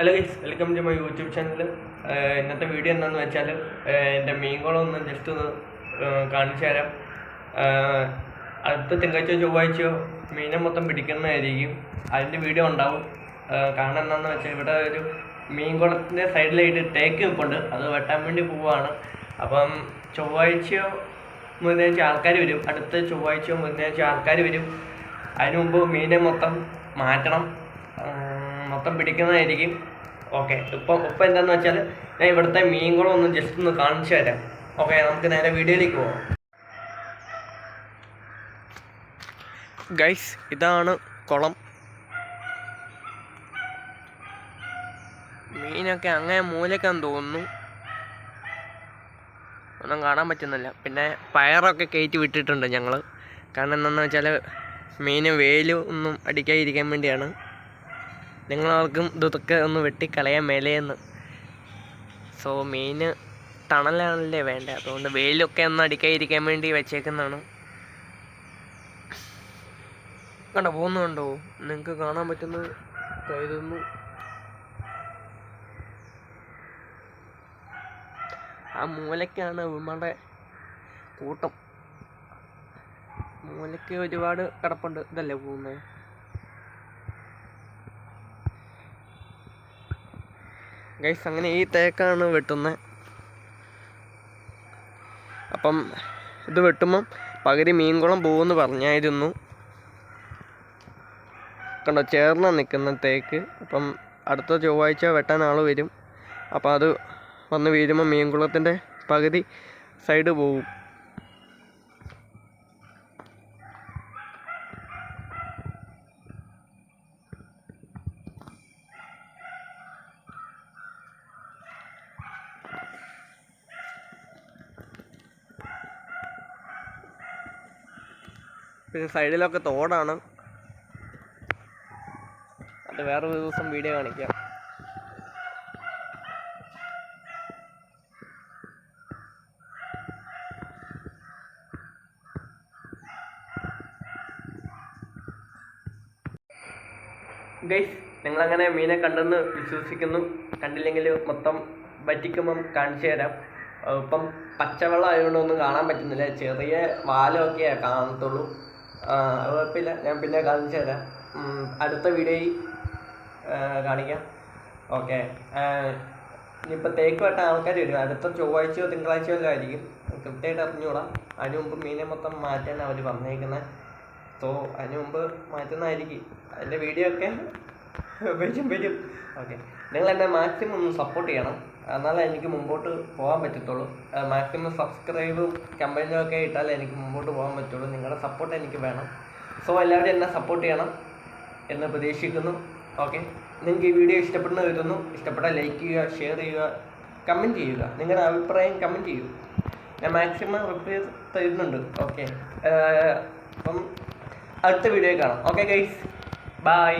Hello guys welcome to my YouTube channel ഇന്നത്തെ video എന്താണെന്ന് വെച്ചാൽ എന്റെ മീൻകുളം ഒന്ന് ജസ്റ്റ് ഒന്ന് ഏഹ് കാണിച്ചു തരാം. അടുത്ത തിങ്കളാഴ്ച ചൊവ്വാഴ്ചയോ മീനെ മൊത്തം പിടിക്കുന്നതായിരിക്കും. അതിന്റെ വീഡിയോ ഉണ്ടാവും. കാരണം എന്താണെന്ന് വെച്ചാൽ ഇവിടെ ഒരു മീൻ മീൻകുളത്തിന്റെ സൈഡിലായിട്ട് തേക്ക് നിൽപ്പുണ്ട്. അത് വെട്ടാൻ വേണ്ടി പോവുകയാണ്. അപ്പം ചൊവ്വാഴ്ചയോ ബുധനാഴ്ച ആൾക്കാർ വരും. അടുത്ത ചൊവ്വാഴ്ചയോ ബുധനാഴ്ച ആൾക്കാർ വരും. അതിനു മുമ്പ് മീനെ മൊത്തം മാറ്റണം. മൊത്തം പിടിക്കുന്നതായിരിക്കും. ഓക്കെ ഇപ്പം ഇപ്പം എന്താണെന്ന് വെച്ചാൽ ഞാൻ ഇവിടുത്തെ മീൻകുളം ഒന്ന് ജസ്റ്റ് ഒന്ന് കാണിച്ചു തരാം. ഓക്കെ നമുക്ക് നേരെ വീഡിയോയിലേക്ക് പോവാം. ഗൈസ് ഇതാണ് കുളം. മീനൊക്കെ അങ്ങനെ മൂലക്കാൻ തോന്നുന്നു. ഒന്നും കാണാൻ പറ്റുന്നില്ല. പിന്നെ പയറൊക്കെ കയറ്റി വിട്ടിട്ടുണ്ട് ഞങ്ങൾ കാരണം എന്താണെന്ന് വെച്ചാൽ മീന് വെയിൽ ഒന്നും അടിക്കാതിരിക്കാൻ വേണ്ടിയാണ്. നിങ്ങളാർക്കും ഇതൊക്കെ ഒന്ന് വെട്ടിക്കളയാൻ മേലെയെന്ന്. സോ മീന് തണലാണല്ലേ വേണ്ടത് അതുകൊണ്ട് വെയിലൊക്കെ ഒന്ന് അടിക്കാതിരിക്കാൻ വേണ്ടി വെച്ചേക്കുന്നതാണ്. കണ്ടോ പോകുന്നുണ്ടോ നിങ്ങൾക്ക് കാണാൻ പറ്റുന്ന കരുതുന്നു ആ മൂലക്കാണ് ഇവന്മാരുടെ കൂട്ടം. മൂലയ്ക്ക് ഒരുപാട് കിടപ്പുണ്ട്. ഇതല്ലേ പോകുന്നത്? ഗൈസ് അങ്ങനെ ഈ തേക്കാണ് വെട്ടുന്നത് അപ്പം ഇത് വെട്ടുമ്പം പകുതി മീൻകുളം പോകുമെന്ന് പറഞ്ഞായിരുന്നു. കണ്ടോ ചേർന്ന നിൽക്കുന്ന തേക്ക്. അപ്പം അടുത്ത ചൊവ്വാഴ്ച വെട്ടാൻ ആൾ വരും. അപ്പോൾ അത് വന്ന് വീഴുമ്പോൾ മീൻകുളത്തിന്റെ പകുതി സൈഡ് പോകും പിന്നെ സൈഡിലൊക്കെ തോടാണ്. അത് വേറൊരു ദിവസം വീഡിയോ കാണിക്കാം. ഗൈസ് നിങ്ങളങ്ങനെ മീനെ കണ്ടെന്ന് വിശ്വസിക്കുന്നു. കണ്ടില്ലെങ്കിൽ മൊത്തം വറ്റിക്കുമ്പം കാണിച്ചു തരാം. ഇപ്പം പച്ചവെള്ളം ആയതുകൊണ്ട് ഒന്നും കാണാൻ പറ്റുന്നില്ല. ചെറിയ വാലമൊക്കെയേ കാണത്തുള്ളൂ. കുഴപ്പമില്ല. ഞാൻ പിന്നെ കാണിച്ചു തരാം. അടുത്ത വീഡിയോയിൽ കാണിക്കാം. ഓക്കെ ഇനിയിപ്പോൾ തേക്ക് വെട്ടാൻ ആൾക്കാർ വരും. അടുത്ത ചൊവ്വാഴ്ചയോ തിങ്കളാഴ്ചയോ എല്ലാം ആയിരിക്കും. കൃത്യമായിട്ട് അറിഞ്ഞുകൂടാം. അതിന് മുമ്പ് മീനെ മൊത്തം മാറ്റാൻ അവർ പറഞ്ഞേക്കുന്നത് സോ അതിന് മുമ്പ് മാറ്റുന്നതായിരിക്കും. അതിന്റെ വീഡിയോ ഒക്കെ വരും വരും. ഓക്കെ നിങ്ങൾ എന്നെ മാക്സിമം ഒന്ന് സപ്പോർട്ട് ചെയ്യണം. എന്നാലേ എനിക്ക് മുമ്പോട്ട് പോകാൻ പറ്റത്തുള്ളൂ. മാക്സിമം സബ്സ്ക്രൈബും കമ്പനിയും ഒക്കെ ഇട്ടാലേ എനിക്ക് മുമ്പോട്ട് പോകാൻ പറ്റുള്ളൂ നിങ്ങളുടെ സപ്പോർട്ട് എനിക്ക് വേണം. സോ എല്ലാവരും എന്നെ സപ്പോർട്ട് ചെയ്യണം എന്ന് പ്രതീക്ഷിക്കുന്നു. ഓക്കെ നിങ്ങൾക്ക് ഈ വീഡിയോ ഇഷ്ടപ്പെടുന്ന കരുതുന്നു ഇഷ്ടപ്പെട്ടാൽ ലൈക്ക് ചെയ്യുക ഷെയർ ചെയ്യുക കമന്റ് ചെയ്യുക. നിങ്ങളുടെ അഭിപ്രായം കമന്റ് ചെയ്യുക ഞാൻ മാക്സിമം റിപ്ലൈ തരുന്നുണ്ട്. ഓക്കെ അപ്പം അടുത്ത വീഡിയോ കാണാം. Okay guys bye